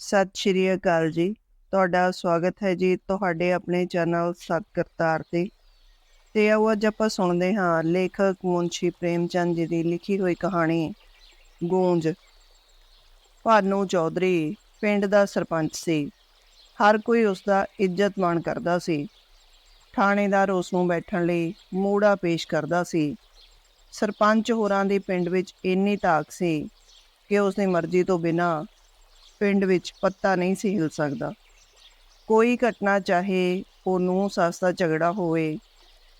ਸਤਿ ਸ਼੍ਰੀ ਅਕਾਲ ਜੀ। ਤੁਹਾਡਾ ਸਵਾਗਤ ਹੈ ਜੀ ਤੁਹਾਡੇ ਆਪਣੇ ਚੈਨਲ ਸਤ ਕਰਤਾਰ ਤੇ। ਤੇ ਆਓ ਅੱਜ ਆਪਾਂ ਸੁਣਦੇ ਹਾਂ ਲੇਖਕ ਮੁੰਸ਼ੀ ਪ੍ਰੇਮਚੰਦ ਜੀ ਦੀ ਲਿਖੀ ਹੋਈ ਕਹਾਣੀ, ਗੂੰਜ। ਭਾਨੂ ਚੌਧਰੀ, ਪਿੰਡ ਦਾ ਸਰਪੰਚ ਸੀ। ਹਰ ਕੋਈ ਉਸ ਦਾ ਇੱਜ਼ਤ ਮਾਣ ਕਰਦਾ ਸੀ। ਥਾਣੇਦਾਰ ਉਸ ਨੂੰ ਬੈਠਣ ਲਈ ਮੂੜਾ ਪੇਸ਼ ਕਰਦਾ ਸੀ। ਸਰਪੰਚ ਹੋਰਾਂ ਦੀ ਪਿੰਡ ਵਿੱਚ ਇੰਨੀ ਤਾਕ ਸੀ ਕਿ ਉਸ ਦੀ ਮਰਜ਼ੀ ਤੋਂ ਬਿਨਾਂ ਪਿੰਡ ਵਿੱਚ ਪੱਤਾ ਨਹੀਂ ਸੀ ਹਿਲ ਸਕਦਾ। ਕੋਈ ਘਟਨਾ ਚਾਹੇ ਉਹ ਨੂੰ ਸੱਸ ਦਾ ਝਗੜਾ ਹੋਵੇ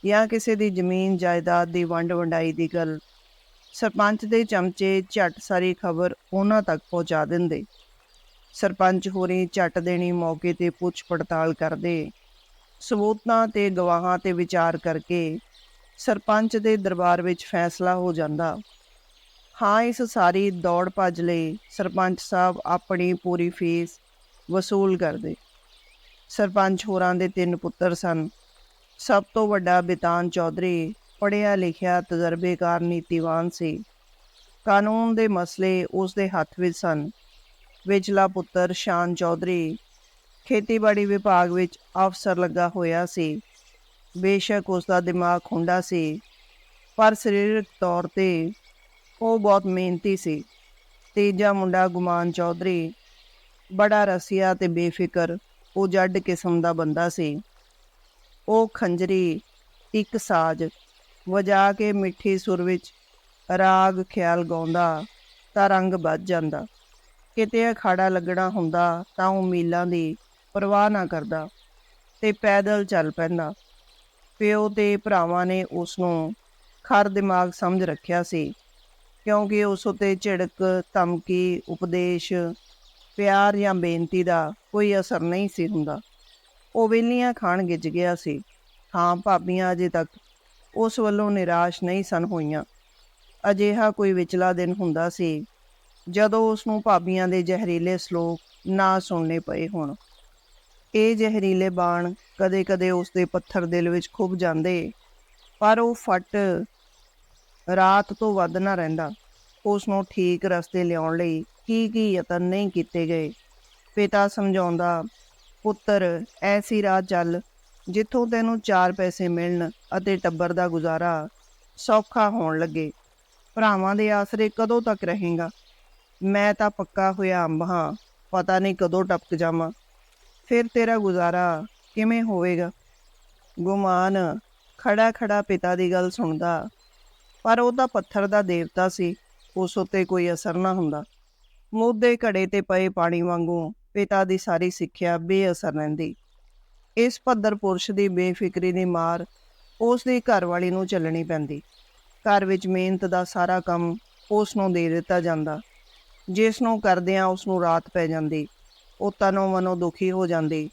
ਜਾਂ ਕਿਸੇ ਦੀ ਜ਼ਮੀਨ ਜਾਇਦਾਦ ਦੀ ਵੰਡ ਵੰਡਾਈ ਦੀ ਗੱਲ, ਸਰਪੰਚ ਦੇ ਚਮਚੇ ਝੱਟ ਸਾਰੀ ਖਬਰ ਉਹਨਾਂ ਤੱਕ ਪਹੁੰਚਾ ਦਿੰਦੇ। ਸਰਪੰਚ ਹੋਰੀ ਝੱਟ ਦੇਣੀ ਮੌਕੇ ਤੇ ਪੁੱਛ ਪੜਤਾਲ ਕਰਦੇ। ਸਬੂਤਾਂ ਤੇ ਗਵਾਹਾਂ ਤੇ ਵਿਚਾਰ ਕਰਕੇ ਸਰਪੰਚ ਦੇ ਦਰਬਾਰ ਵਿੱਚ ਫੈਸਲਾ ਹੋ ਜਾਂਦਾ। ਹਾਂ, ਇਸ ਸਾਰੀ ਦੌੜ ਭੱਜ ਲਈ ਸਰਪੰਚ ਸਾਹਿਬ ਆਪਣੀ ਪੂਰੀ ਫੀਸ ਵਸੂਲ ਕਰਦੇ। ਸਰਪੰਚ ਹੋਰਾਂ ਦੇ ਤਿੰਨ ਪੁੱਤਰ ਸਨ। ਸਭ ਤੋਂ ਵੱਡਾ ਬਿਤਾਨ ਚੌਧਰੀ, ਪੜ੍ਹਿਆ ਲਿਖਿਆ ਤਜਰਬੇਕਾਰ ਨੀਤੀਵਾਨ ਸੀ। ਕਾਨੂੰਨ ਦੇ ਮਸਲੇ ਉਸ ਦੇ ਹੱਥ ਵਿੱਚ ਸਨ। ਵਿਚਲਾ ਪੁੱਤਰ ਸ਼ਾਨ ਚੌਧਰੀ, ਖੇਤੀਬਾੜੀ ਵਿਭਾਗ ਵਿੱਚ ਅਫਸਰ ਲੱਗਾ ਹੋਇਆ ਸੀ। ਬੇਸ਼ੱਕ ਉਸ ਦਾ ਦਿਮਾਗ ਖੁੰਡਾ ਸੀ, ਪਰ ਸਰੀਰਕ ਤੌਰ ਤੇ ਉਹ ਬਹੁਤ ਮਿਹਨਤੀ ਸੀ। ਤੀਜਾ ਮੁੰਡਾ ਗੁਮਾਨ ਚੌਧਰੀ, ਬੜਾ ਰਸੀਆ ਤੇ ਬੇਫਿਕਰ, ਉਹ ਜੱਡ ਕਿਸਮ ਦਾ ਬੰਦਾ ਸੀ। ਉਹ ਖੰਜਰੀ, ਇੱਕ ਸਾਜ਼, ਵਜਾ ਕੇ ਮਿੱਠੀ ਸੁਰ ਵਿੱਚ ਰਾਗ ਖਿਆਲ ਗਾਉਂਦਾ ਤਾਂ ਰੰਗ ਵੱਜ ਜਾਂਦਾ। ਕਿਤੇ ਅਖਾੜਾ ਲੱਗਣਾ ਹੁੰਦਾ ਤਾਂ ਉਹ ਮੀਲਾਂ ਦੀ ਪਰਵਾਹ ਨਾ ਕਰਦਾ ਤੇ ਪੈਦਲ ਚੱਲ ਪੈਂਦਾ। ਪਿਓ ਤੇ ਭਰਾਵਾਂ ਨੇ ਉਸ ਨੂੰ ਖਰ ਦਿਮਾਗ ਸਮਝ ਰੱਖਿਆ ਸੀ। ਕਿਉਂਕਿ ਉਸ ਉਤੇ ਝਿੜਕ, ਧਮਕੀ, ਉਪਦੇਸ਼, ਪਿਆਰ ਜਾਂ ਬੇਨਤੀ ਦਾ ਕੋਈ ਅਸਰ ਨਹੀਂ ਸੀ ਹੁੰਦਾ। ਉਹ ਵੇਲੀਆਂ ਖਾਣ ਗਿੱਜ ਗਿਆ ਸੀ। ਹਾਂ, ਭਾਬੀਆਂ ਅਜੇ ਤੱਕ ਉਸ ਵੱਲੋਂ ਨਿਰਾਸ਼ ਨਹੀਂ ਸਨ ਹੋਈਆਂ। ਅਜਿਹਾ ਕੋਈ ਵਿਚਲਾ ਦਿਨ ਹੁੰਦਾ ਸੀ ਜਦੋਂ ਉਸ ਨੂੰ ਭਾਬੀਆਂ ਦੇ ਜ਼ਹਿਰੀਲੇ ਸ਼ਲੋਕ ਨਾ ਸੁਣਨੇ ਪਏ ਹੋਣ। ਇਹ ਜ਼ਹਿਰੀਲੇ ਬਾਣ ਕਦੇ-ਕਦੇ ਉਸ ਦੇ ਪੱਥਰ ਦਿਲ ਵਿੱਚ ਖੁੱਭ ਜਾਂਦੇ, ਪਰ ਉਹ ਫਟ ਰਾਤ ਤੋਂ ਵੱਧ ਨਾ ਰਹਿੰਦਾ। ਉਸ ਨੂੰ ਠੀਕ ਰਸਤੇ ਲਿਆਉਣ ਲਈ ਕੀ ਕੀ ਯਤਨ ਨਹੀਂ ਕੀਤੇ ਗਏ। ਪਿਤਾ ਸਮਝਾਉਂਦਾ, ਪੁੱਤਰ, ਐਸੀ ਰਾਹ ਚੱਲ, ਜਿੱਥੋਂ ਤੈਨੂੰ ਚਾਰ ਪੈਸੇ ਮਿਲਣ ਅਤੇ ਟੱਬਰ ਦਾ ਗੁਜ਼ਾਰਾ ਸੌਖਾ ਹੋਣ ਲੱਗੇ। ਭਰਾਵਾਂ ਦੇ ਆਸਰੇ ਕਦੋਂ ਤੱਕ ਰਹੇਗਾ? ਮੈਂ ਤਾਂ ਪੱਕਾ ਹੋਇਆ ਅੰਬ ਹਾਂ, ਪਤਾ ਨਹੀਂ ਕਦੋਂ ਟਪਕ ਜਾਵਾਂ। ਫਿਰ ਤੇਰਾ ਗੁਜ਼ਾਰਾ ਕਿਵੇਂ ਹੋਵੇਗਾ? ਗੁਮਾਨ ਖੜਾ ਖੜਾ ਪਿਤਾ ਦੀ ਗੱਲ ਸੁਣਦਾ ਪਰ ਉਹ ਤਾਂ ਪੱਥਰ ਦਾ ਦੇਵਤਾ ਸੀ, ਉਸ ਉਤੇ ਕੋਈ ਅਸਰ ਨਾ ਹੁੰਦਾ। ਮੁੱਦੇ ਘੜੇ ਤੇ ਪਏ ਪਾਣੀ ਵਾਂਗੂ ਪਿਤਾ ਦੀ ਸਾਰੀ ਸਿੱਖਿਆ ਬੇਅਸਰ ਰਹਿੰਦੀ। ਇਸ ਪੱਧਰ ਪੁਰਸ਼ ਦੀ ਬੇਫਿਕਰੀ ਦੀ ਮਾਰ ਉਸ ਦੀ ਘਰਵਾਲੀ ਨੂੰ ਚੱਲਣੀ ਪੈਂਦੀ। ਘਰ ਵਿੱਚ ਮਿਹਨਤ ਦਾ ਸਾਰਾ ਕੰਮ ਉਸ ਨੂੰ ਦੇ ਦਿੱਤਾ ਜਾਂਦਾ। ਜਿਸ ਨੂੰ ਕਰਦਿਆਂ ਉਸ ਨੂੰ ਰਾਤ ਪੈ ਜਾਂਦੀ। ਉਹ ਤਨੋਂ ਮਨੋਂ ਦੁਖੀ ਹੋ ਜਾਂਦੀ।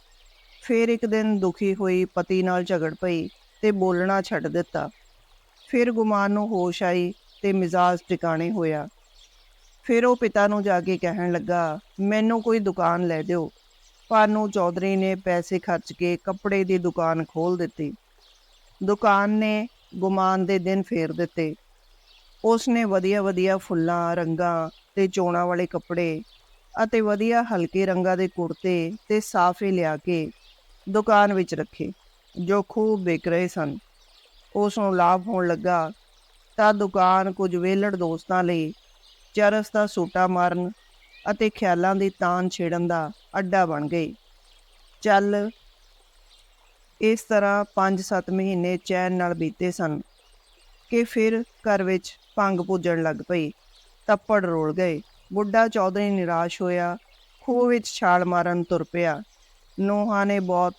ਫਿਰ ਇੱਕ ਦਿਨ ਦੁਖੀ ਹੋਈ ਪਤੀ ਨਾਲ ਝਗੜ ਪਈ ਤੇ ਬੋਲਣਾ ਛੱਡ ਦਿੱਤਾ। ਫਿਰ ਗੁਮਾਨ ਨੂੰ ਹੋਸ਼ ਆਈ ਤੇ ਮਿਜ਼ਾਜ ਟਿਕਾਣੇ ਹੋਇਆ। ਫਿਰ ਉਹ ਪਿਤਾ ਨੂੰ ਜਾ ਕੇ ਕਹਿਣ ਲੱਗਾ, ਮੈਨੂੰ ਕੋਈ ਦੁਕਾਨ ਲੈ ਦਿਓ। ਪਾਨੂ ਚੌਧਰੀ ਨੇ ਪੈਸੇ ਖਰਚ ਕੇ ਕੱਪੜੇ ਦੀ ਦੁਕਾਨ ਖੋਲ ਦਿੱਤੀ। ਦੁਕਾਨ ਨੇ ਗੁਮਾਨ ਦੇ ਦਿਨ ਫੇਰ ਦਿੱਤੇ। ਉਸ ਨੇ ਵਧੀਆ ਵਧੀਆ ਫੁੱਲਾਂ, ਰੰਗਾਂ ਤੇ ਚੋਣਾਂ ਵਾਲੇ ਕੱਪੜੇ ਅਤੇ ਵਧੀਆ ਹਲਕੇ ਰੰਗਾਂ ਦੇ ਕੁੜਤੇ ਤੇ ਸਾਫੇ ਲਿਆ ਕੇ ਦੁਕਾਨ ਵਿੱਚ ਰੱਖੇ, ਜੋ ਖੂਬ ਵਿਕ ਰਹੇ ਸਨ। ਉਸ ਨੂੰ ਲਾਭ ਹੋਣ ਲੱਗਾ ਤਾਂ ਦੁਕਾਨ ਕੁਝ ਵੇਲੜ ਦੋਸਤਾਂ ਲਈ ਚਰਸ ਦਾ ਸੂਟਾ ਮਾਰਨ ਅਤੇ ਖਿਆਲਾਂ ਦੀ ਤਾਨ ਛੇੜਨ ਦਾ ਅੱਡਾ ਬਣ ਗਈ। ਚੱਲ, ਇਸ ਤਰ੍ਹਾਂ 5-7 ਮਹੀਨੇ ਚੈਨ ਨਾਲ ਬੀਤੇ ਸਨ ਕਿ ਫਿਰ ਘਰ ਵਿੱਚ ਭੰਗ ਪੁੱਜਣ ਲੱਗ ਪਈ। ਤੱਪੜ ਰੋਲ ਗਏ। ਬੁੱਢਾ ਚੌਧਰੀ ਨਿਰਾਸ਼ ਹੋਇਆ, ਖੂਹ ਵਿੱਚ ਛਾਲ ਮਾਰਨ ਤੁਰ ਪਿਆ। ਨੋਹਾਂ ਨੇ ਬਹੁਤ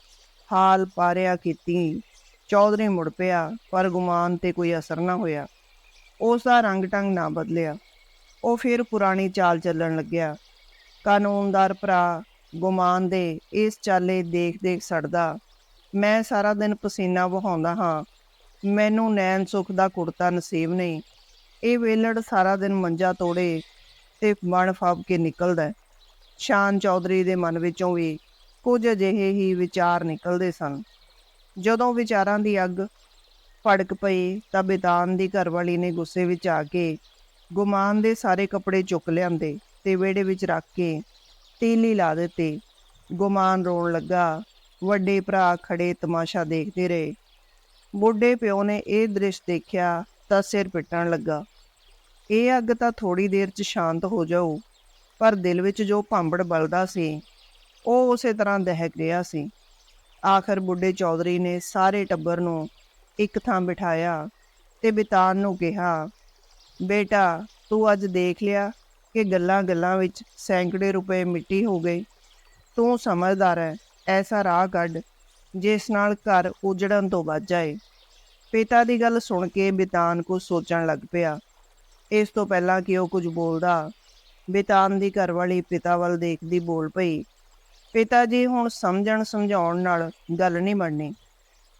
ਹਾਲ ਪਾਰਿਆ ਕੀਤੀ। ਚੌਧਰੀ ਮੁੜ ਪਿਆ, ਪਰ ਗੁਮਾਨ ਤੇ ਕੋਈ ਅਸਰ ਨਾ ਹੋਇਆ। ਉਸ ਦਾ ਰੰਗ ਟੰਗ ਨਾ ਬਦਲਿਆ। ਉਹ ਫਿਰ ਪੁਰਾਣੀ ਚਾਲ ਚੱਲਣ ਲੱਗਿਆ। ਕਾਨੂੰਨਦਾਰ ਭਰਾ ਗੁਮਾਨ ਦੇ ਇਸ ਚਾਲੇ ਦੇਖ ਦੇਖ ਸੜਦਾ, ਮੈਂ ਸਾਰਾ ਦਿਨ ਪਸੀਨਾ ਵਹਾਉਂਦਾ ਹਾਂ। ਮੈਨੂੰ ਨੈਣ ਸੁਖ ਦਾ ਕੁੜਤਾ ਨਸੀਬ ਨਹੀਂ। ਇਹ ਵੇਲੜ ਸਾਰਾ ਦਿਨ ਮੰਜਾ ਤੋੜੇ ਤੇ ਮਨ ਫਾਬ ਕੇ ਨਿਕਲਦਾ ਸ਼ਾਨ ਚੌਧਰੀ ਦੇ ਮਨ ਵਿੱਚੋਂ ਵੀ ਕੁਝ ਅਜਿਹੇ ਹੀ ਵਿਚਾਰ ਨਿਕਲਦੇ ਸਨ। ਜਦੋਂ ਵਿਚਾਰਾਂ ਦੀ ਅੱਗ ਭੜਕ ਪਈ ਤਾਂ ਬਿਤਾਨ ਦੀ ਘਰਵਾਲੀ ਨੇ ਗੁੱਸੇ ਵਿੱਚ ਆ ਕੇ ਗੁਮਾਨ ਦੇ ਸਾਰੇ ਕੱਪੜੇ ਚੁੱਕ ਲਿਆਂਦੇ ਤੇ ਵਿਹੜੇ ਵਿੱਚ ਰੱਖ ਕੇ ਤੀਲੀ ਲਾ ਦਿੱਤੀ। ਗੁਮਾਨ ਰੋਣ ਲੱਗਾ। ਵੱਡੇ ਭਰਾ ਖੜੇ ਤਮਾਸ਼ਾ ਦੇਖਦੇ ਰਹੇ। ਬੁੱਢੇ ਪਿਓ ਨੇ ਇਹ ਦ੍ਰਿਸ਼ ਦੇਖਿਆ ਤਾਂ ਸਿਰ ਪਿੱਟਣ ਲੱਗਾ। ਇਹ ਅੱਗ ਤਾਂ ਥੋੜੀ ਦੇਰ 'ਚ ਸ਼ਾਂਤ ਹੋ ਜਾਊ, ਪਰ ਦਿਲ ਵਿੱਚ ਜੋ ਭਾਂਬੜ ਬਲਦਾ ਸੀ, ਉਹ ਉਸੇ ਤਰ੍ਹਾਂ ਦਹਿਕ ਰਿਹਾ ਸੀ। ਆਖਰ ਬੁੱਢੇ ਚੌਧਰੀ ਨੇ ਸਾਰੇ ਟੱਬਰ ਨੂੰ ਇੱਕ ਥਾਂ ਬਿਠਾਇਆ ਤੇ ਬਿਤਾਨ ਨੂੰ ਕਿਹਾ, ਬੇਟਾ, ਤੂੰ ਅੱਜ ਦੇਖ ਲਿਆ ਕਿ ਗੱਲਾਂ-ਗੱਲਾਂ ਵਿੱਚ ਸੈਂਕੜੇ ਰੁਪਏ ਮਿੱਟੀ ਹੋ ਗਏ। ਤੂੰ ਸਮਝਦਾਰ ਹੈ, ਐਸਾ ਰਾਹ ਕੱਢ, ਜਿਸ ਨਾਲ ਘਰ ਉਜੜਨ ਤੋਂ ਬਚ ਜਾਏ। ਪਿਤਾ ਦੀ ਗੱਲ ਸੁਣ ਕੇ ਬਿਤਾਨ ਕੁਝ ਸੋਚਣ ਲੱਗ ਪਿਆ। ਇਸ ਤੋਂ ਪਹਿਲਾਂ ਕਿ ਉਹ ਕੁਝ ਬੋਲਦਾ, ਬਿਤਾਨ ਦੀ ਘਰਵਾਲੀ ਪਿਤਾ ਵੱਲ ਦੇਖਦੀ ਬੋਲ ਪਈ ਪਿਤਾ ਜੀ ਹੁਣ ਸਮਝਣ ਸਮਝਾਉਣ ਨਾਲ ਗੱਲ ਨਹੀਂ ਬਣਨੀ।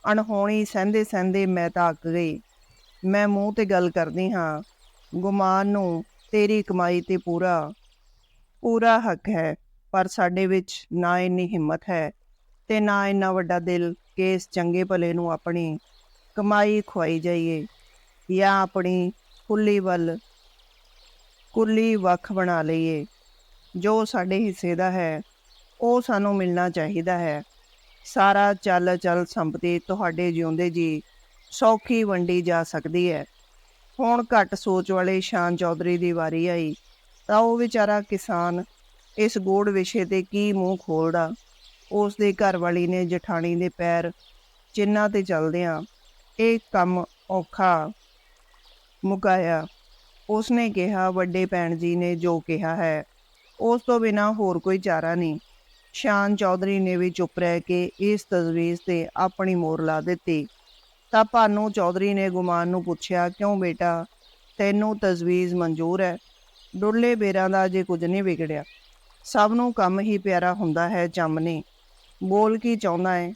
ਅਣਹੋਣੀ ਸਹਿੰਦੇ ਸਹਿੰਦੇ ਮੈਂ ਤਾਂ ਅੱਕ ਗਈ। ਮੈਂ ਮੂੰਹ ਤੇ ਗੱਲ ਕਰਦੀ ਹਾਂ, ਗੁਮਾਨ ਨੂੰ ਤੇਰੀ ਕਮਾਈ ਤੇ ਪੂਰਾ ਪੂਰਾ ਹੱਕ ਹੈ, ਪਰ ਸਾਡੇ ਵਿੱਚ ਨਾ ਇੰਨੀ ਹਿੰਮਤ ਹੈ ਤੇ ਨਾ ਇੰਨਾ ਵੱਡਾ ਦਿਲ ਕਿ ਇਸ ਚੰਗੇ ਭਲੇ ਨੂੰ ਆਪਣੀ ਕਮਾਈ ਖਵਾਈ ਜਾਈਏ ਜਾਂ ਆਪਣੀ ਕੁੱਲੀ ਵੱਲ ਕੁੱਲੀ ਵੱਖ ਬਣਾ ਲਈਏ। ਜੋ ਸਾਡੇ ਹਿੱਸੇ ਦਾ ਹੈ ਉਹ ਸਾਨੂੰ ਮਿਲਣਾ ਚਾਹੀਦਾ ਹੈ। ਸਾਰਾ ਚੱਲ ਚੱਲ ਸੰਪਤੀ ਤੁਹਾਡੇ ਜਿਉਂਦੇ ਜੀ, ਸੌਖੀ ਵੰਡੀ ਜਾ ਸਕਦੀ ਹੈ। ਹੁਣ ਘੱਟ ਸੋਚ ਵਾਲੇ ਸ਼ਾਨ ਚੌਧਰੀ ਦੀ ਵਾਰੀ ਆਈ, ਤਾਂ ਉਹ ਵਿਚਾਰਾ ਕਿਸਾਨ, ਇਸ ਗੋੜ ਵਿਸ਼ੇ ਤੇ ਕੀ ਮੂੰਹ ਖੋਲਦਾ? ਉਸ ਦੇ ਘਰ ਵਾਲੀ ਨੇ ਜਠਾਣੀ ਦੇ ਪੈਰ ਚਿੰਨਾਂ ਤੇ ਚੱਲਦਿਆਂ ਇਹ ਕੰਮ ਔਖਾ ਮੁਕਾਇਆ। ਉਸਨੇ ਕਿਹਾ, ਵੱਡੇ ਭੈਣ ਜੀ ਨੇ ਜੋ ਕਿਹਾ ਹੈ, ਉਸ ਤੋਂ ਬਿਨਾ ਹੋਰ ਕੋਈ ਚਾਰਾ ਨਹੀਂ। ਸ਼ਾਨ ਚੌਧਰੀ ਨੇ ਵੀ ਚੁੱਪ ਰਹਿ ਕੇ ਇਸ ਤਜਵੀਜ਼ ਤੇ ਆਪਣੀ ਮੋਹਰ ਲਾ ਦਿੱਤੀ। ਤਾਂ ਭਾਨੂ ਚੌਧਰੀ ਨੇ ਗੁਮਾਨ ਨੂੰ ਪੁੱਛਿਆ, ਕਿਉਂ ਬੇਟਾ, ਤੈਨੂੰ ਤਜਵੀਜ਼ ਮਨਜ਼ੂਰ ਹੈ? ਡੁੱਲੇ ਬੇਰਾਂ ਦਾ ਜੇ ਕੁਝ ਨਹੀਂ ਵਿਗੜਿਆ। ਸਭ ਨੂੰ ਕੰਮ ਹੀ ਪਿਆਰਾ ਹੁੰਦਾ ਹੈ ਚਮਨੀ ਬੋਲ ਕੀ ਚਾਹੁੰਦਾ ਹੈ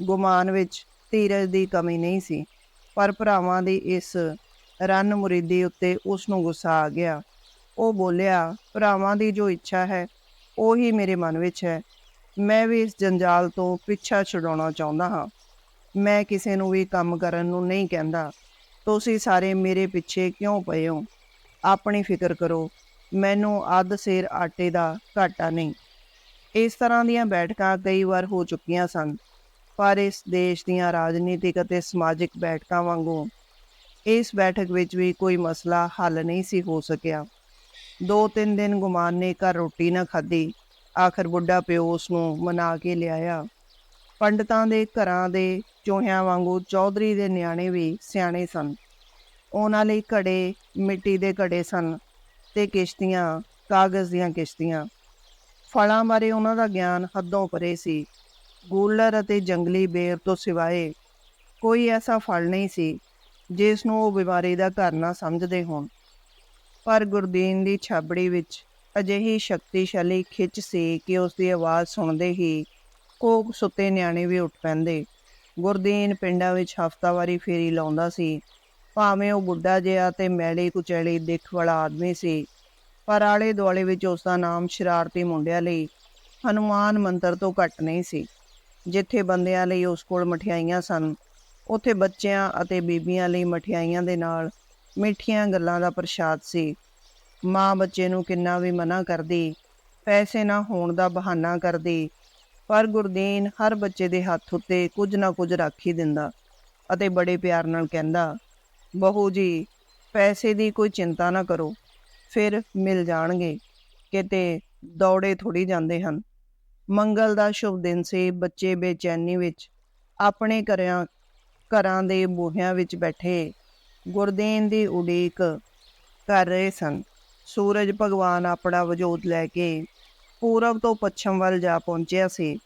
ਗੁਮਾਨ ਵਿੱਚ ਧੀਰਜ ਦੀ ਕਮੀ ਨਹੀਂ ਸੀ, ਪਰ ਭਰਾਵਾਂ ਦੀ ਇਸ ਰਨ ਮੁਰੀਦੀ ਉੱਤੇ ਉਸ ਨੂੰ ਗੁੱਸਾ ਆ ਗਿਆ। ਉਹ ਬੋਲਿਆ, ਭਰਾਵਾਂ ਦੀ ਜੋ ਇੱਛਾ ਹੈ, ਉਹੀ ਮੇਰੇ ਮਨ ਵਿੱਚ ਹੈ। ਮੈਂ ਵੀ ਇਸ ਜੰਜਾਲ ਤੋਂ ਪਿੱਛਾ ਛੁਡਾਉਣਾ ਚਾਹੁੰਦਾ ਹਾਂ। ਮੈਂ ਕਿਸੇ ਨੂੰ ਵੀ ਕੰਮ ਕਰਨ ਨੂੰ ਨਹੀਂ ਕਹਿੰਦਾ। ਤੁਸੀਂ ਸਾਰੇ ਮੇਰੇ ਪਿੱਛੇ ਕਿਉਂ ਪਏ ਹੋ? ਆਪਣੀ ਫਿਕਰ ਕਰੋ। ਮੈਨੂੰ ਅੱਧ ਸੇਰ ਆਟੇ ਦਾ ਘਾਟਾ ਨਹੀਂ। ਇਸ ਤਰ੍ਹਾਂ ਦੀਆਂ ਬੈਠਕਾਂ ਕਈ ਵਾਰ ਹੋ ਚੁੱਕੀਆਂ ਸਨ, ਪਰ ਇਸ ਦੇਸ਼ ਦੀਆਂ ਰਾਜਨੀਤਿਕ ਅਤੇ ਸਮਾਜਿਕ ਬੈਠਕਾਂ ਵਾਂਗੂ ਇਸ ਬੈਠਕ ਵਿੱਚ ਵੀ ਕੋਈ ਮਸਲਾ ਹੱਲ ਨਹੀਂ ਸੀ ਹੋ ਸਕਿਆ। ਦੋ ਤਿੰਨ ਦਿਨ ਗੁਮਾਨ ਨੇ ਘਰ ਰੋਟੀ ਨਾ ਖਾਧੀ। ਆਖਰ ਬੁੱਢਾ ਪਿਓ ਉਸ ਨੂੰ ਮਨਾ ਕੇ ਲਿਆਇਆ। ਪੰਡਤਾਂ ਦੇ ਘਰਾਂ ਦੇ ਚੋਹਿਆਂ ਵਾਂਗੂ ਚੌਧਰੀ ਦੇ ਨਿਆਣੇ ਵੀ ਸਿਆਣੇ ਸਨ। ਉਹਨਾਂ ਲਈ ਘੜੇ, ਮਿੱਟੀ ਦੇ ਘੜੇ ਸਨ ਤੇ ਕਿਸ਼ਤੀਆਂ, ਕਾਗਜ਼ ਦੀਆਂ ਕਿਸ਼ਤੀਆਂ। ਫਲਾਂ ਬਾਰੇ ਉਹਨਾਂ ਦਾ ਗਿਆਨ ਹੱਦੋਂ ਪਰੇ ਸੀ। ਗੂਲਰ ਅਤੇ ਜੰਗਲੀ ਬੇਰ ਤੋਂ ਸਿਵਾਏ ਕੋਈ ਐਸਾ ਫਲ ਨਹੀਂ ਸੀ, ਜਿਸ ਨੂੰ ਉਹ ਬਿਮਾਰੀ ਦਾ ਘਰ ਨਾ ਸਮਝਦੇ ਹੋਣ। ਪਰ ਗੁਰਦੀਨ ਦੀ ਛਾਬੜੀ ਵਿੱਚ ਅਜਿਹੀ ਸ਼ਕਤੀਸ਼ਾਲੀ ਖਿੱਚ ਸੀ ਕਿ ਉਸ ਦੀ ਆਵਾਜ਼ ਸੁਣਦੇ ਹੀ ਕੋਕ ਸੁੱਤੇ ਨਿਆਣੇ ਵੀ ਉੱਠ ਪੈਂਦੇ। ਗੁਰਦੀਨ ਪਿੰਡਾਂ ਵਿੱਚ ਹਫ਼ਤਾਵਾਰੀ ਫੇਰੀ ਲਾਉਂਦਾ ਸੀ। ਭਾਵੇਂ ਉਹ ਬੁੱਢਾ ਜਿਹਾ ਤੇ ਮੈਲੇ ਕੁਚੈਲੀ ਦਿੱਖ ਵਾਲਾ ਆਦਮੀ ਸੀ, ਪਰ ਆਲੇ ਦੁਆਲੇ ਵਿੱਚ ਉਸ ਦਾ ਨਾਮ ਸ਼ਰਾਰਤੀ ਮੁੰਡਿਆਂ ਲਈ ਹਨੂਮਾਨ ਮੰਤਰ ਤੋਂ ਘੱਟ ਨਹੀਂ ਸੀ। ਜਿੱਥੇ ਬੰਦਿਆਂ ਲਈ ਉਸ ਕੋਲ ਮਠਿਆਈਆਂ ਸਨ, ਉੱਥੇ ਬੱਚਿਆਂ ਅਤੇ ਬੀਬੀਆਂ ਲਈ ਮਠਿਆਈਆਂ ਦੇ ਨਾਲ ਮਿੱਠੀਆਂ ਗੱਲਾਂ ਦਾ ਪ੍ਰਸ਼ਾਦ ਸੀ। ਮਾਂ ਬੱਚੇ ਨੂੰ ਕਿੰਨਾ ਵੀ ਮਨਾ ਕਰਦੀ, ਪੈਸੇ ਨਾ ਹੋਣ ਦਾ ਬਹਾਨਾ ਕਰਦੀ, ਪਰ ਗੁਰਦੀਨ ਹਰ ਬੱਚੇ ਦੇ ਹੱਥ ਉੱਤੇ ਕੁਝ ਨਾ ਕੁਝ ਰੱਖ ਹੀ ਦਿੰਦਾ ਅਤੇ ਬੜੇ ਪਿਆਰ ਨਾਲ ਕਹਿੰਦਾ, ਬਹੂ ਜੀ, ਪੈਸੇ ਦੀ ਕੋਈ ਚਿੰਤਾ ਨਾ ਕਰੋ, ਫਿਰ ਮਿਲ ਜਾਣਗੇ, ਕਿਤੇ ਦੌੜੇ ਥੋੜੀ ਜਾਂਦੇ ਹਨ। ਮੰਗਲ ਦਾ ਸ਼ੁਭ ਦਿਨ ਸੀ, ਬੱਚੇ ਬੇਚੈਨੀ ਵਿੱਚ ਆਪਣੇ ਘਰਾਂ ਘਰਾਂ ਦੇ ਬੂਹਿਆਂ ਵਿੱਚ ਬੈਠੇ, ਗੁਰਦੇਨ ਦੀ ਉਡੀਕ ਕਰ ਰਹੇ ਸਨ। ਸੂਰਜ ਭਗਵਾਨ ਆਪਣਾ ਵਜੂਦ ਲੈ ਕੇ ਪੂਰਬ ਤੋਂ ਪੱਛਮ ਵੱਲ ਜਾ ਪਹੁੰਚਿਆ ਸੀ।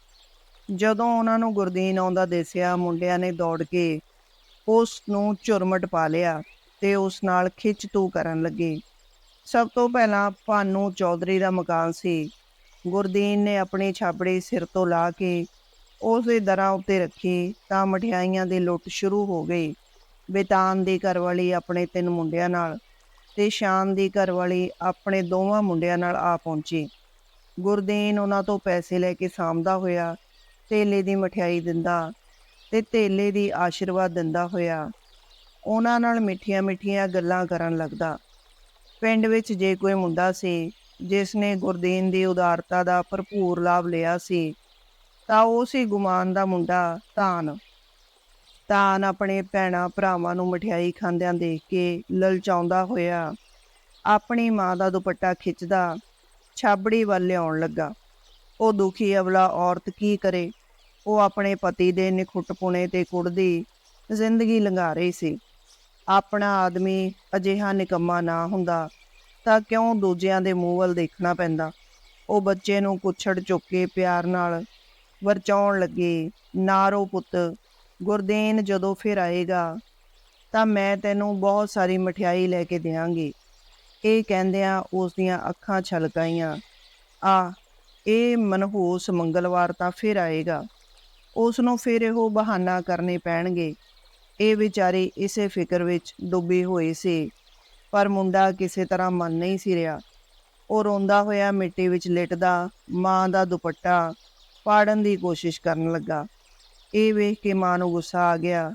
ਜਦੋਂ ਉਹਨਾਂ ਨੂੰ ਗੁਰਦੀਨ ਆਉਂਦਾ ਦਿਸਿਆ, ਮੁੰਡਿਆਂ ਨੇ ਦੌੜ ਕੇ ਉਸ ਨੂੰ ਝੁਰਮਟ ਪਾ ਲਿਆ ਤੇ ਉਸ ਨਾਲ ਖਿੱਚ ਤੂ ਕਰਨ ਲੱਗੇ। ਸਭ ਤੋਂ ਪਹਿਲਾਂ ਭਾਨੂ ਚੌਧਰੀ ਦਾ ਮਕਾਨ ਸੀ। ਗੁਰਦੀਨ ਨੇ ਆਪਣੀ ਛਾਪੜੀ ਸਿਰ ਤੋਂ ਲਾ ਕੇ ਉਸ ਦੇ ਦਰਾਂ ਉੱਤੇ ਰੱਖੀ ਤਾਂ ਮਠਿਆਈਆਂ ਦੀ ਲੁੱਟ ਸ਼ੁਰੂ ਹੋ ਗਈ। ਬੇਤਾਨ ਦੀ ਘਰਵਾਲੀ ਆਪਣੇ ਤਿੰਨ ਮੁੰਡਿਆਂ ਨਾਲ ਤੇ ਸ਼ਾਨ ਦੀ ਘਰਵਾਲੀ ਆਪਣੇ ਦੋਵਾਂ ਮੁੰਡਿਆਂ ਨਾਲ ਆ ਪਹੁੰਚੀ। ਗੁਰਦੀਨ ਉਹਨਾਂ ਤੋਂ ਪੈਸੇ ਲੈ ਕੇ ਸਾਂਭਦਾ ਹੋਇਆ ਤੇਲੇ ਦੀ ਮਠਿਆਈ ਦਿੰਦਾ ਤੇ ਤੇਲੇ ਦੀ ਆਸ਼ੀਰਵਾਦ ਦਿੰਦਾ ਹੋਇਆ। ਉਹਨਾਂ ਨਾਲ ਮਿੱਠੀਆਂ ਮਿੱਠੀਆਂ ਗੱਲਾਂ ਕਰਨ ਲੱਗਦਾ। ਪਿੰਡ ਵਿੱਚ ਜੇ ਕੋਈ ਮੁੰਡਾ ਸੀ, ਜਿਸ ਨੇ ਗੁਰਦੀਨ ਦੀ ਉਦਾਰਤਾ ਦਾ ਭਰਪੂਰ ਲਾਭ ਲਿਆ ਸੀ, ਤਾਂ ਉਹ ਸੀ ਗੁਮਾਨ ਦਾ ਮੁੰਡਾ ਧਾਨ। ਤਾਨ ਆਪਣੇ ਭੈਣਾਂ ਭਰਾਵਾਂ ਨੂੰ ਮਠਿਆਈ ਖਾਂਦਿਆਂ ਦੇਖ ਕੇ ਲਲਚਾਉਂਦਾ ਹੋਇਆ ਆਪਣੀ ਮਾਂ ਦਾ ਦੁਪੱਟਾ ਖਿੱਚਦਾ ਛਾਬੜੀ ਵੱਲ ਲਿਆਉਣ ਲੱਗਾ। ਉਹ ਦੁਖੀ ਅਵਲਾ ਔਰਤ ਕੀ ਕਰੇ? ਉਹ ਆਪਣੇ ਪਤੀ ਦੇ ਨਿਖੁੱਟਪੁਣੇ ਤੇ ਕੁੜਦੀ ਜ਼ਿੰਦਗੀ ਲੰਘਾ ਰਹੀ ਸੀ। ਆਪਣਾ ਆਦਮੀ ਅਜਿਹਾ ਨਿਕੰਮਾ ਨਾ ਹੁੰਦਾ ਤਾਂ ਕਿਉਂ ਦੂਜਿਆਂ ਦੇ ਮੂੰਹ ਵੱਲ ਦੇਖਣਾ ਪੈਂਦਾ? ਉਹ ਬੱਚੇ ਨੂੰ ਕੁੱਛੜ ਚੁੱਕ ਕੇ ਪਿਆਰ ਨਾਲ ਵਰਚਾਉਣ ਲੱਗੇ, ਨਾਰੋ ਪੁੱਤ ਗੁਰਦੇਨ ਜਦੋਂ ਫਿਰ ਆਏਗਾ ਤਾਂ ਮੈਂ ਤੈਨੂੰ ਬਹੁਤ ਸਾਰੀ ਮਠਿਆਈ ਲੈ ਕੇ ਦੇਵਾਂਗੀ ਇਹ ਕਹਿੰਦਿਆਂ ਉਸ ਦੀਆਂ ਅੱਖਾਂ ਛਲਕਾਈਆਂ ਆ, ਇਹ ਮਨਹੂਸ ਮੰਗਲਵਾਰ ਤਾਂ ਫਿਰ ਆਏਗਾ। ਉਸ ਨੂੰ ਫਿਰ ਇਹੋ ਬਹਾਨਾ ਕਰਨੇ ਪੈਣਗੇ। ਇਹ ਵਿਚਾਰੀ ਇਸੇ ਫਿਕਰ ਵਿੱਚ ਡੁੱਬੀ ਹੋਈ ਸੀ। ਪਰ ਮੁੰਡਾ ਕਿਸੇ ਤਰ੍ਹਾਂ ਮੰਨ ਨਹੀਂ ਸੀ ਰਿਹਾ। ਉਹ ਰੋਂਦਾ ਹੋਇਆ ਮਿੱਟੀ ਵਿੱਚ ਲਿਟਦਾ ਮਾਂ ਦਾ ਦੁਪੱਟਾ ਪਾੜਨ ਦੀ ਕੋਸ਼ਿਸ਼ ਕਰਨ ਲੱਗਾ। ਇਹ ਵੇਖ ਕੇ ਮਾਂ ਨੂੰ ਗੁੱਸਾ ਆ ਗਿਆ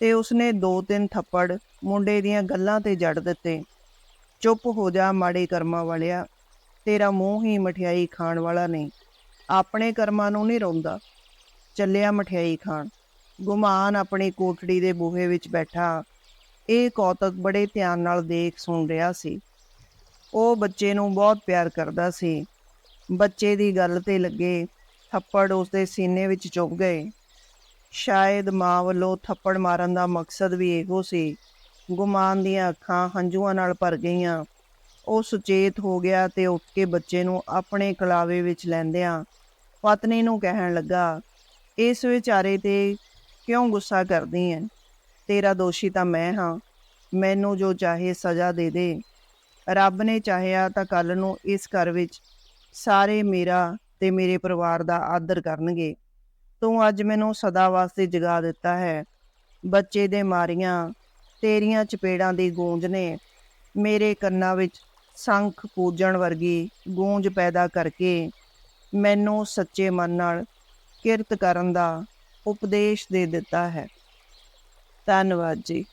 ਤੇ ਉਸਨੇ ਦੋ ਤਿੰਨ ਥੱਪੜ ਮੁੰਡੇ ਦੀਆਂ ਗੱਲਾਂ ਤੇ ਜੜ ਦਿੱਤੇ। ਚੁੱਪ ਹੋ ਜਾ ਮਾੜੇ ਕਰਮਾਂ ਵਾਲਿਆ, ਤੇਰਾ ਮੂੰਹ ਹੀ ਮਠਿਆਈ ਖਾਣ ਵਾਲਾ ਨਹੀਂ, ਆਪਣੇ ਕਰਮਾਂ ਨੂੰ ਨਹੀਂ ਰੋਂਦਾ। ਚੱਲਿਆ ਮਠਿਆਈ ਖਾਣ, ਗੁਮਾਨ ਆਪਣੀ ਕੋਠੜੀ ਦੇ ਬੂਹੇ ਵਿੱਚ ਬੈਠਾ, ਇਹ ਕੌਤਕ ਬੜੇ ਧਿਆਨ ਨਾਲ ਦੇਖ ਸੁਣ ਰਿਹਾ ਸੀ। ਉਹ ਬੱਚੇ ਨੂੰ ਬਹੁਤ ਪਿਆਰ ਕਰਦਾ ਸੀ। ਬੱਚੇ ਦੀ ਗੱਲ ਤੇ ਲੱਗੇ ਥੱਪੜ ਉਸਦੇ ਸੀਨੇ ਵਿੱਚ ਚੁੱਭ ਗਏ। ਸ਼ਾਇਦ ਮਾਂ ਵੱਲੋਂ ਥੱਪੜ ਮਾਰਨ ਦਾ ਮਕਸਦ ਵੀ ਇਹੋ ਸੀ। ਗੁਮਾਨ ਦੀਆਂ ਅੱਖਾਂ ਹੰਝੂਆਂ ਨਾਲ ਭਰ ਗਈਆਂ। ਉਹ ਸੁਚੇਤ ਹੋ ਗਿਆ ਤੇ ਉੱਠ ਕੇ ਬੱਚੇ ਨੂੰ ਆਪਣੇ ਕਲਾਵੇ ਵਿੱਚ ਲੈਂਦਿਆਂ ਪਤਨੀ ਨੂੰ ਕਹਿਣ ਲੱਗਾ, ਇਸ ਵਿਚਾਰੇ ਤੇ ਕਿਉਂ ਗੁੱਸਾ ਕਰਦੀ ਐ? ਤੇਰਾ ਦੋਸ਼ੀ ਤਾਂ ਮੈਂ ਹਾਂ। ਮੈਨੂੰ ਜੋ ਚਾਹੇ ਸਜ਼ਾ ਦੇ ਦੇ। ਰੱਬ ਨੇ ਚਾਹਿਆ ਤਾਂ ਕੱਲ ਨੂੰ ਇਸ ਘਰ ਵਿੱਚ ਸਾਰੇ ਮੇਰਾ ਤੇ ਮੇਰੇ ਪਰਿਵਾਰ ਦਾ ਆਦਰ ਕਰਨਗੇ। ਤੂੰ ਅੱਜ ਮੈਨੂੰ ਸਦਾ ਵਾਸਤੇ ਜਗਾ ਦਿੱਤਾ ਹੈ। ਬੱਚੇ ਦੇ ਮਾਰੀਆਂ, ਤੇਰੀਆਂ ਚਪੇੜਾਂ ਦੀ ਗੂੰਜ ਨੇ। ਮੇਰੇ ਕੰਨਾਂ ਵਿੱਚ ਸੰਖ ਪੂਜਣ ਵਰਗੀ ਗੂੰਜ ਪੈਦਾ ਕਰਕੇ ਮੈਨੂੰ ਸੱਚੇ ਮਨ ਨਾਲ ਕਿਰਤ ਕਰਨ ਦਾ ਉਪਦੇਸ਼ ਦੇ ਦਿੱਤਾ ਹੈ। ਧੰਨਵਾਦ ਜੀ।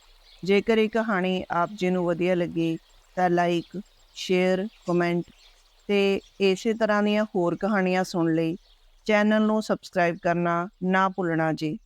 ਜੇਕਰ ਇਹ ਕਹਾਣੀ ਆਪ ਜੀ ਨੂੰ ਵਧੀਆ ਲੱਗੀ, ਤਾਂ ਲਾਈਕ, ਸ਼ੇਅਰ, ਕਮੈਂਟ ਤੇ ਇਸੇ ਤਰ੍ਹਾਂ ਦੀਆਂ ਹੋਰ ਕਹਾਣੀਆਂ ਸੁਣ ਲਈ। ਚੈਨਲ ਨੂੰ ਸਬਸਕ੍ਰਾਈਬ ਕਰਨਾ ਨਾ ਭੁੱਲਣਾ ਜੀ।